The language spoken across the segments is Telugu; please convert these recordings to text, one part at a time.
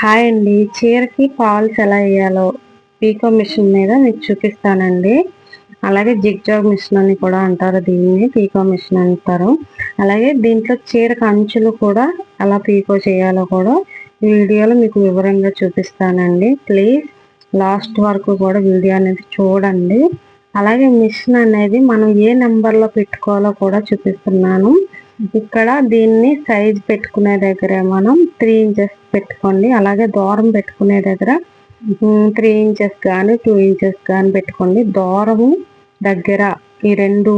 హాయ్ అండి. చీరకి ఫాల్స్ ఎలా వేయాలో పీకో మిషన్ మీద మీకు చూపిస్తానండి. అలాగే జిగ్జాగ్ మిషన్ అని కూడా అంటారు దీన్ని పీకో మిషన్ అంటారు. అలాగే దీంట్లో చీరకు అంచులు కూడా ఎలా పీకో చేయాలో కూడా వీడియోలో మీకు వివరంగా చూపిస్తానండి. ప్లీజ్ లాస్ట్ వరకు కూడా వీడియో అనేది చూడండి. అలాగే మిషన్ అనేది మనం ఏ నెంబర్లో పెట్టుకోవాలో కూడా చూపిస్తున్నాను. ఇక్కడ దీన్ని సైజ్ పెట్టుకునే దగ్గర మనం త్రీ ఇంచెస్ పెట్టుకోండి. అలాగే దూరం పెట్టుకునే దగ్గర త్రీ ఇంచెస్ కానీ టూ ఇంచెస్ కానీ పెట్టుకోండి. దూరము దగ్గర ఈ రెండు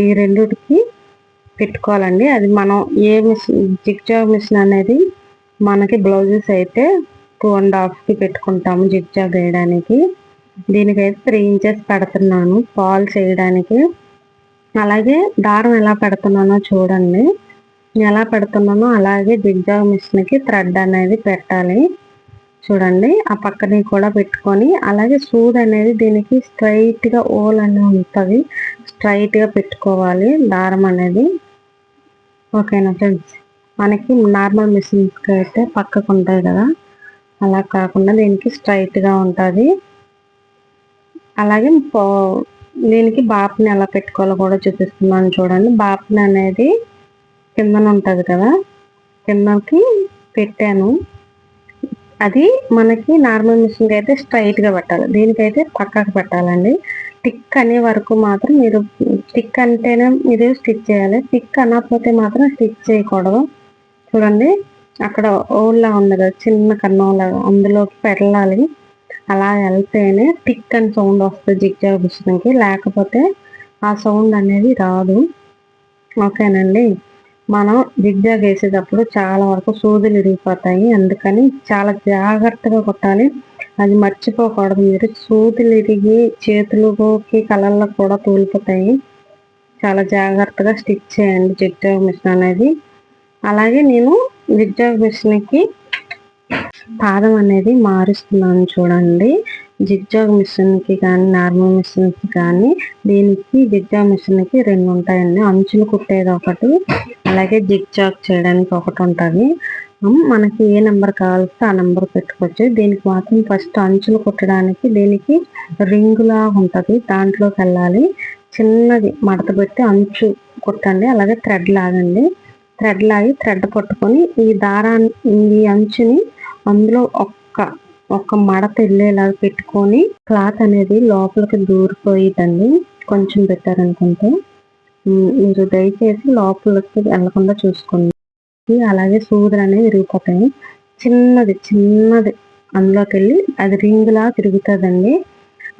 ఈ రెండుకి పెట్టుకోవాలండి. అది మనం ఏ మిషన్ జిగ్జాగ్ మిషన్ అనేది మనకి బ్లౌజెస్ అయితే టూ అండ్ హాఫ్కి పెట్టుకుంటాము జిగ్జాగ్ వేయడానికి. దీనికైతే త్రీ ఇంచెస్ పెడుతున్నాను. ఫాల్ చేయడానికి అలాగే దారం ఎలా పెడుతున్నానో చూడండి. ఎలా పెడుతున్నానో అలాగే జిగ్జాగ్ మిషన్కి థ్రెడ్ అనేది పెట్టాలి. చూడండి ఆ పక్కని కూడా పెట్టుకొని అలాగే సూద్ అనేది దీనికి స్ట్రైట్గా ఓల్ అనేది ఉంటుంది. స్ట్రైట్గా పెట్టుకోవాలి దారం అనేది. ఓకేనా ఫ్రెండ్స్? మనకి నార్మల్ మిషన్స్కి అయితే పక్కకు ఉంటాయి కదా. అలా కాకుండా దీనికి స్ట్రైట్గా ఉంటుంది. అలాగే దీనికి బాప్ని ఎలా పెట్టుకోవాలో కూడా చూపిస్తున్నాను చూడండి. బాప్ని అనేది కిందన ఉంటుంది కదా. కిందకి పెట్టాను. అది మనకి నార్మల్ మిషన్కి అయితే స్ట్రైట్గా పెట్టాలి. దీనికైతే పక్కకు పెట్టాలండి. టిక్ అనే వరకు మాత్రం మీరు టిక్ అంటేనే మీరు స్టిచ్ చేయాలి. టిక్ అనకపోతే మాత్రం స్టిచ్ చేయకూడదు. చూడండి. అక్కడ ఓల్లా ఉంది కదా. చిన్న కన్నంలాగా అందులోకి పెట్టాలి అలా వెళ్తేనే టిక్ అని సౌండ్ వస్తుంది జిగ్జాగ్ మిషన్కి లేకపోతే ఆ సౌండ్ అనేది రాదు. ఓకేనండి? మనం జిగ్జాగ్ వేసేటప్పుడు చాలా వరకు సూదులు ఇరిగిపోతాయి అందుకని చాలా జాగ్రత్తగా కొట్టాలి. అది మర్చిపోకూడదు మీరు. సూదులు ఇరిగి చేతులకి కలర్లకు కూడా తూలిపోతాయి. చాలా జాగ్రత్తగా స్టిచ్ చేయండి జిగ్జాగ్ మిషన్ అనేది. అలాగే నేను జిగ్జాగ్ మిషన్కి పాదం అనేది మారుస్తున్నాను చూడండి. జిగ్జాగ్ మిషన్కి కానీ నార్మల్ మిషన్కి కానీ దీనికి జిగ్జాగ్ మిషన్కి రెండు ఉంటాయండి. అంచులు కుట్టేది ఒకటి అలాగే జిగ్జాగ్ చేయడానికి ఒకటి ఉంటుంది. మనకి ఏ నెంబర్ కావాల్సి ఆ నెంబర్ పెట్టుకోవచ్చు. దీనికి మాత్రం ఫస్ట్ అంచులు కుట్టడానికి దీనికి రింగులా ఉంటుంది. దాంట్లోకి వెళ్ళాలి. చిన్నది మడత పెట్టి అంచు కుట్టండి. అలాగే థ్రెడ్ లాగండి. థ్రెడ్ లాగి థ్రెడ్ పట్టుకొని ఈ దారాన్ని ఈ అంచుని అందులో ఒక్క ఒక్క మడత వెళ్ళేలాగా పెట్టుకొని క్లాత్ అనేది లోపలికి దూరిపోయేదండి. కొంచెం పెట్టారనుకుంటే మీరు దయచేసి లోపలికి వెళ్ళకుండా చూసుకోండి. అలాగే సూదులు అనేవి విరిగిపోతాయి. చిన్నది చిన్నది అందులోకి వెళ్ళి అది రింగులా తిరుగుతుందండి.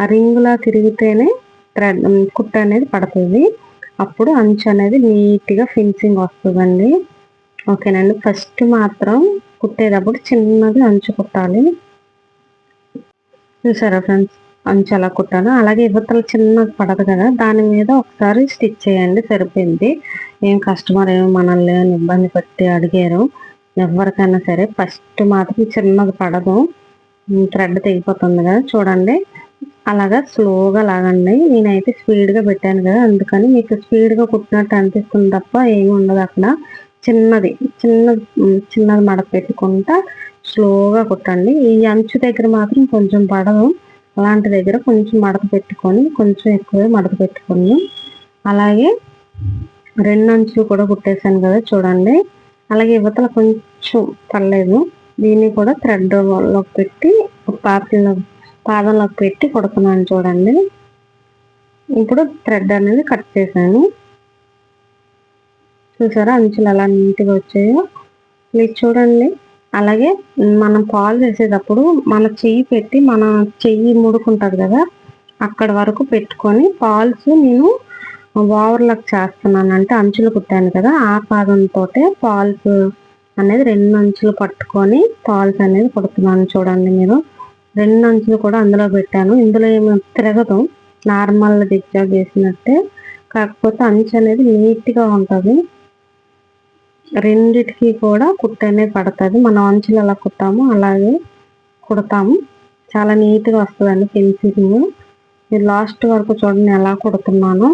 ఆ రింగులా తిరిగితేనే థ్రెడ్ కుట్ట అనేది పడుతుంది. అప్పుడు అంచు అనేది నీట్గా ఫినిషింగ్ వస్తుందండి. ఓకేనండి. ఫస్ట్ మాత్రం కుట్టేటప్పుడు చిన్నది అంచు కుట్టాలి. చూసారా ఫ్రెండ్స్? అంచు అలా కుట్టాను అలాగే ఇవతల చిన్నది పడదు కదా దాని మీద ఒకసారి స్టిచ్ చేయండి సరిపోయింది. ఏం కస్టమర్ ఏమి మనల్ని ఇబ్బంది పెట్టి అడిగారు. ఎవరికైనా సరే ఫస్ట్ మాత్రం చిన్నది పడదు. థ్రెడ్ తెగిపోతుంది కదా చూడండి. అలాగా స్లోగా లాగండి. నేనైతే స్పీడ్గా పెట్టాను కదా అందుకని మీకు స్పీడ్గా కుట్టినట్టు అనిపిస్తుంది తప్ప ఏమి ఉండదు అక్కడ. చిన్నది చిన్న చిన్నది మడ పెట్టుకుంటా స్లోగా కుట్టండి. ఈ అంచు దగ్గర మాత్రం కొంచెం పడదు. అలాంటి దగ్గర కొంచెం మడత పెట్టుకొని కొంచెం ఎక్కువ మడత పెట్టుకొని. అలాగే రెండు అంచులు కూడా కుట్టేశాను కదా చూడండి. అలాగే యువతల కొంచెం పర్లేదు. దీన్ని కూడా థ్రెడ్లోకి పెట్టి పాపలో పాదంలోకి పెట్టి కుడుతున్నాను చూడండి. ఇప్పుడు థ్రెడ్ అనేది కట్ చేశాను. చూసారా? అంచులు అలా నీట్గా వచ్చాయో? మీరు చూడండి. అలాగే మనం పాలు చేసేటప్పుడు మన చెయ్యి పెట్టి మన చెయ్యి ముడుకుంటుంది కదా? అక్కడ వరకు పెట్టుకొని పాల్స్ నేను ఓవర్లాక్ చేస్తున్నాను. అంటే అంచులు కుట్టాను కదా? ఆ పాదంతో పాల్స్ అనేది రెండు అంచులు పట్టుకొని పాల్స్ అనేది కుడుతున్నాను చూడండి మీరు. రెండు అంచులు కూడా అందులో పెట్టాను. ఇందులో ఏమి తిరగదు. నార్మల్ దిగ్జాగ్ వేసినట్టే కాకపోతే అంచు అనేది నీట్గా ఉంటుంది. రెండిటికి కూడా కుట్టనే పడుతుంది. మనం అంచులు ఎలా కుట్టామో అలాగే కుడతాము. చాలా నీట్గా వస్తుందండి పెన్సిలింగ్ మీరు లాస్ట్ వరకు చూడండి ఎలా కుడుతున్నాను.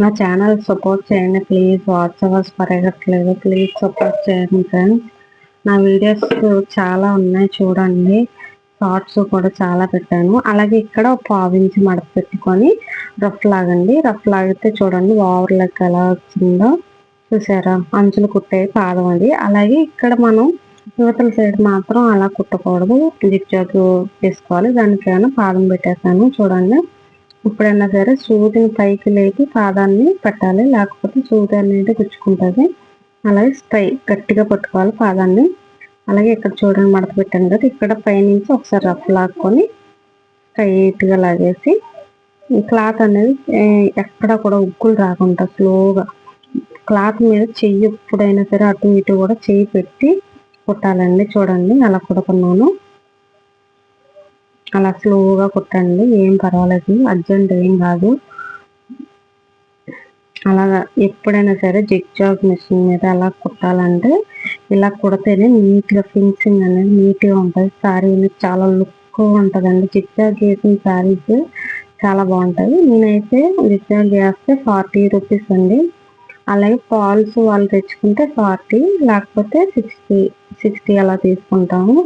నా ఛానల్ సపోర్ట్ చేయండి. ప్లీజ్ వాచ్ అవర్స్ పెరగట్లేదు ప్లీజ్ సపోర్ట్ చేయండి ఫ్రెండ్స్. నా వీడియోస్ చాలా ఉన్నాయి చూడండి. షార్ట్స్ కూడా చాలా పెట్టాను. అలాగే ఇక్కడ పావించి మడత పెట్టుకొని రఫ్ లాగండి. రఫ్ లాగితే చూడండి ఓవర్ లెక్క ఎలా వచ్చిందో చూసారా? అంచులు కుట్టే పాదం అది. అలాగే ఇక్కడ మనం యువతల సైడ్ మాత్రం అలా కుట్టకూడదు. జిగ్జాగ్ తీసుకోవాలి దానికైనా పాదం పెట్టేసాను చూడండి. ఎప్పుడైనా సరే సూదిని పైకి లేపి పాదాన్ని పెట్టాలి. లేకపోతే సూది అనేది గుచ్చుకుంటుంది. అలాగే స్ట్రై గట్టిగా పట్టుకోవాలి పాదాన్ని. అలాగే ఇక్కడ చూడండి మడత పెట్టాను కదా. ఇక్కడ పైనుంచి ఒకసారి రఫ్ లాక్కొని స్ట్రైట్గా లాగేసి క్లాత్ అనేది ఎక్కడ కూడా ఉక్కులు రాకుండా స్లోగా క్లాత్ మీద చెయ్యి ఎప్పుడైనా సరే అటు ఇటు కూడా చెయ్యి పెట్టి కుట్టాలండి. చూడండి అలా కుడుకున్నాను అలా స్లోగా కుట్టండి ఏం పర్వాలేదు అర్జెంట్ ఏం కాదు. అలాగా ఎప్పుడైనా సరే జిగ్ జాగ్ మిషన్ మీద అలా కుట్టాలంటే ఇలా కుడితేనే నీట్గా ఫినిషింగ్ అనేది నీట్గా ఉంటుంది. శారీ చాలా లుక్ ఉంటుందండి. జిగ్జాగ్ వేసిన శారీస్ చాలా బాగుంటుంది. నేనైతే జిగ్ చేస్తే ఫార్టీ రూపీస్ అండి. అలాగే పాల్స్ వాళ్ళు తెచ్చుకుంటే ఫార్టీ లేకపోతే సిక్స్టీ సిక్స్టీ అలా తీసుకుంటాము.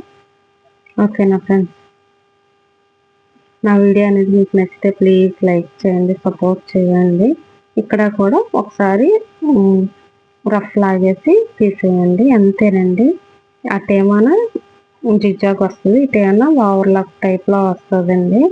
ఓకేనా ఫ్రెండ్స్ నా వీడియో అనేది మీకు నచ్చితే ప్లీజ్ లైక్ చేయండి సపోర్ట్ చేయండి. ఇక్కడ కూడా ఒకసారి రఫ్ లాగేసి తీసేయండి. అంతేనండి. ఏమైనా జిగ్జాగ్ వస్తుంది ఇటేమన్నా ఓవర్లాక్ టైప్లో వస్తుందండి.